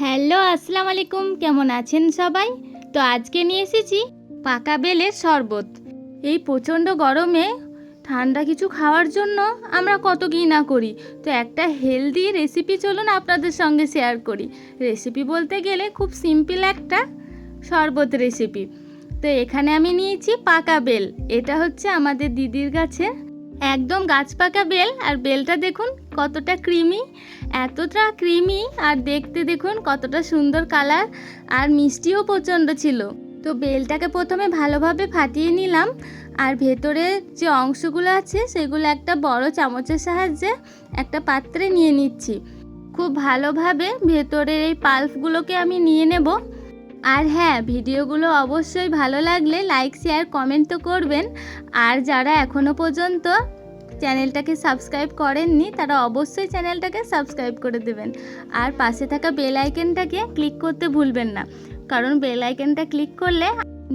Hello, আসসালামু আলাইকুম। কেমন আছেন সবাই? তো আজকে নিয়ে এসেছি পাকা বেলের শরবত। এই প্রচণ্ড গরমে ঠান্ডা কিছু খাওয়ার জন্য আমরা কত কী না করি। তো একটা হেলদি রেসিপি চলুন আপনাদের সঙ্গে শেয়ার করি। রেসিপি বলতে গেলে খুব সিম্পল একটা শরবত রেসিপি তো এখানে আমি নিয়েছি পাকা বেল। এটা হচ্ছে আমাদের দিদির গাছে একদম গাছ পাকা বেল, আর বেলটা দেখুন কতটা ক্রিমি এতটা ক্রিমি আর দেখতে দেখুন কতটা সুন্দর কালার আর মিষ্টিও প্রচণ্ড ছিল। তো বেলটাকে প্রথমে ভালোভাবে ফাটিয়ে নিলাম, আর ভেতরে যে অংশগুলো আছে সেগুলো একটা বড় চামচের সাহায্যে একটা পাত্রে নিয়ে নিচ্ছি। খুব ভালোভাবে ভেতরের এই পাল্পগুলোকে আমি নিয়ে নেব। আর হ্যাঁ ভিডিওগুলো অবশ্যই ভালো লাগলে লাইক শেয়ার কমেন্ট তো করবেন। আর যারা এখনও পর্যন্ত চ্যানেলটাকে সাবস্ক্রাইব করেননি, তারা অবশ্যই চ্যানেলটাকে সাবস্ক্রাইব করে দেবেন। আর পাশে থাকা বেল আইকনটাকে ক্লিক করতে ভুলবেন না। কারণ বেল আইকনটা ক্লিক করলে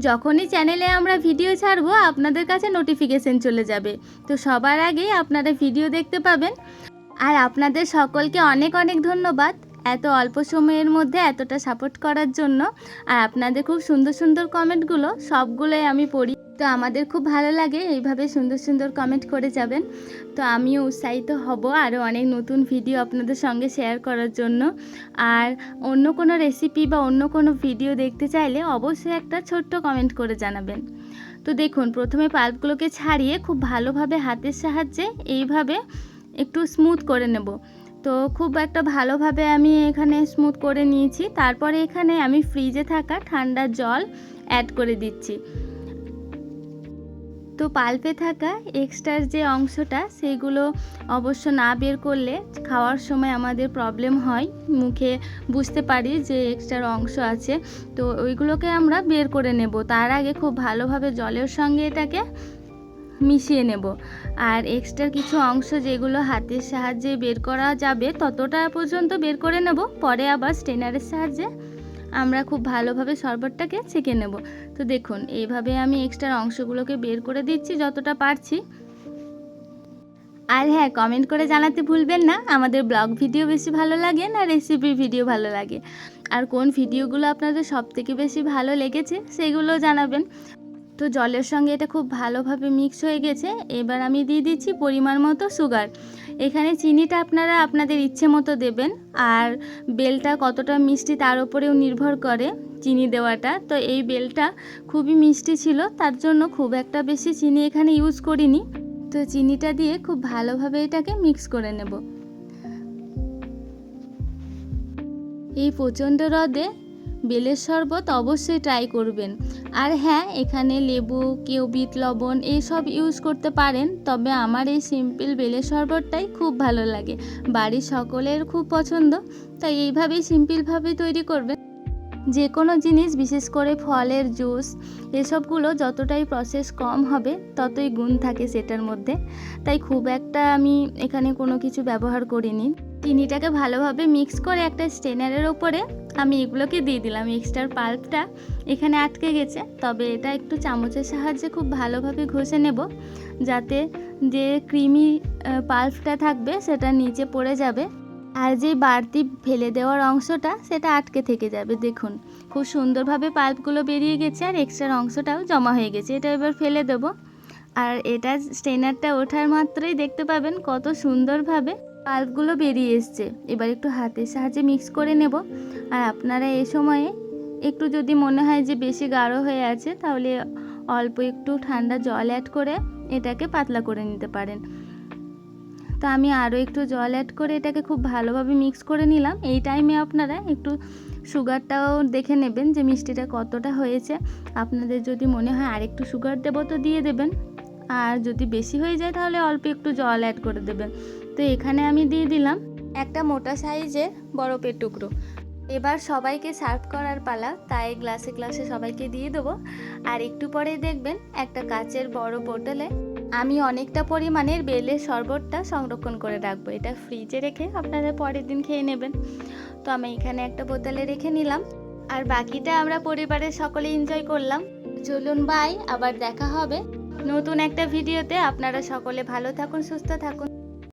যখনই চ্যানেলে আমরা ভিডিও ছাড়বো, আপনাদের কাছে নোটিফিকেশন চলে যাবে। তো সবার আগেই আপনারা ভিডিও দেখতে পাবেন। আর আপনাদের সকলকে অনেক অনেক ধন্যবাদ। এত অল্প সময়ের মধ্যে এতটা সাপোর্ট করার জন্য আর আপনাদের খুব সুন্দর সুন্দর কমেন্টগুলো সবগুলোই আমি পড়ি। তো আমাদের খুব ভালো লাগে এইভাবে সুন্দর সুন্দর কমেন্ট করে যাবেন। তো আমিও উৎসাহিত হব আরও অনেক নতুন ভিডিও আপনাদের সঙ্গে শেয়ার করার জন্য। আর অন্য কোনো রেসিপি বা অন্য কোনো ভিডিও দেখতে চাইলে অবশ্যই একটা ছোট্ট কমেন্ট করে জানাবেন। তো দেখুন, প্রথমে পাল্পগুলোকে ছাড়িয়ে খুব ভালোভাবে হাতের সাহায্যে এইভাবে একটু স্মুথ করে নেব। তো খুব একটা ভালোভাবে আমি এখানে স্মুথ করে নিয়েছি। তারপরে এখানে আমি ফ্রিজে থাকা ঠান্ডা জল অ্যাড করে দিচ্ছি। তো পাল্পে থাকা এক্সট্রার যে অংশটা সেইগুলো অবশ্য না বের করলে খাওয়ার সময় আমাদের প্রবলেম হয়। মুখে বুঝতে পারি যে এক্সট্রার অংশ আছে। তো ওইগুলোকে আমরা বের করে নেব। তার আগে খুব ভালোভাবে জলের সঙ্গে এটাকে মিশিয়ে নেব। আর এক্সট্রা কিছু অংশ যেগুলো হাতের সাহায্যে বের করা যাবে, ততটা পর্যন্ত বের করে নেব। পরে আবার স্টেনারের সাহায্যে আমরা খুব ভালোভাবে শরবতটাকে ছেঁকে নেব। তো দেখুন, এইভাবে আমি এক্সট্রা অংশগুলোকে বের করে দিচ্ছি যতটা পারছি। আর হ্যাঁ কমেন্ট করে জানাতে ভুলবেন না, আমাদের ব্লগ ভিডিও বেশি ভালো লাগে না রেসিপি ভিডিও ভালো লাগে? আর কোন ভিডিওগুলো আপনাদের সব থেকে বেশি ভালো লেগেছে, সেগুলো জানাবেন। তো জলের সঙ্গে এটা খুব ভালোভাবে মিক্স হয়ে গেছে। এবার আমি দিয়ে দিচ্ছি পরিমাণ মতো সুগার এখানে চিনিটা আপনারা আপনাদের ইচ্ছে মতো দেবেন। আর বেলটা কতটা মিষ্টি তার উপরেও নির্ভর করে চিনি দেওয়াটা। তো এই বেলটা খুবই মিষ্টি ছিল, তার জন্য খুব একটা বেশি চিনি এখানে ইউজ করিনি। তো চিনিটা দিয়ে খুব ভালোভাবে এটাকে মিক্স করে নেব। এই প্রচণ্ড রদে বেলের শরবত অবশ্যই ট্রাই করবেন। আর হ্যাঁ এখানে লেবু, কেউ বিট লবণ এইসব ইউজ করতে পারেন, তবে আমার এই সিম্পল বেলের শরবতটাই খুব ভালো লাগে। বাড়ির সকলের খুব পছন্দ, তাই এইভাবেই সিম্পলভাবে তৈরি করবেন। যে কোনো জিনিস, বিশেষ করে ফলের জুস, এসবগুলো যতটাই প্রসেস কম হবে, ততই গুণ থাকে সেটার মধ্যে। তাই খুব একটা আমি এখানে কোনো কিছু ব্যবহার করিনি। চিনিটাকে ভালোভাবে মিক্স করে একটা স্টেনারের ওপরে আমি এগুলোকে দিয়ে দিলাম। এক্সট্রার পাল্পটা এখানে আটকে গেছে, তবে এটা একটু চামচের সাহায্যে খুব ভালোভাবে ঘষে নেব, যাতে যে ক্রিমি পাল্পটা থাকবে সেটা নিচে পড়ে যাবে। আর যে বাড়তি ফেলে দেওয়ার অংশটা সেটা আটকে থেকে যাবে, দেখুন। খুব সুন্দরভাবে পাল্পগুলো বেরিয়ে গেছে আর এক্সট্রার অংশটাও জমা হয়ে গেছে। এটা এবার ফেলে দেবো। আর এটা স্টেনারটা ওঠার মাত্রই দেখতে পাবেন কত সুন্দরভাবে পাল্পগুলো বেরিয়ে এসছে। এবার একটু হাতের সাহায্যে মিক্স করে নেব। আর আপনারা এ সময়ে একটু যদি মনে হয় যে বেশি গাঢ় হয়ে আছে, তাহলে অল্প একটু ঠান্ডা জল অ্যাড করে এটাকে পাতলা করে নিতে পারেন। তো আমি আরও একটু জল অ্যাড করে এটাকে খুব ভালোভাবে মিক্স করে নিলাম। এই টাইমে আপনারা একটু সুগারটাও দেখে নেবেন যে মিষ্টিটা কতটা হয়েছে। আপনাদের যদি মনে হয় আরেকটু সুগার দেবো তো দিয়ে দেবেন। আর যদি বেশি হয়ে যায় তাহলে অল্প একটু জল অ্যাড করে দেবেন। তো এখানে আমি দিয়ে দিলাম একটা মোটা সাইজের বরফের টুকরো। এবার সবাইকে সার্ভ করার পালা, তাই গ্লাসে গ্লাসে সবাইকে দিয়ে দেবো। আর একটু পরে দেখবেন একটা কাচের বড় বোতলে আমি অনেকটা পরিমাণের বেলের শরবতটা সংরক্ষণ করে রাখব। এটা ফ্রিজে রেখে আপনারা পরের দিন খেয়ে নেবেন। তো আমি এখানে একটা বোতলে রেখে নিলাম। আর বাকিটা আমরা পরিবারের সকলে এনজয় করলাম। চলুন বাই আবার দেখা হবে। নতুন একটা ভিডিওতে আপনারা সকলে ভালো থাকুন, সুস্থ থাকুন।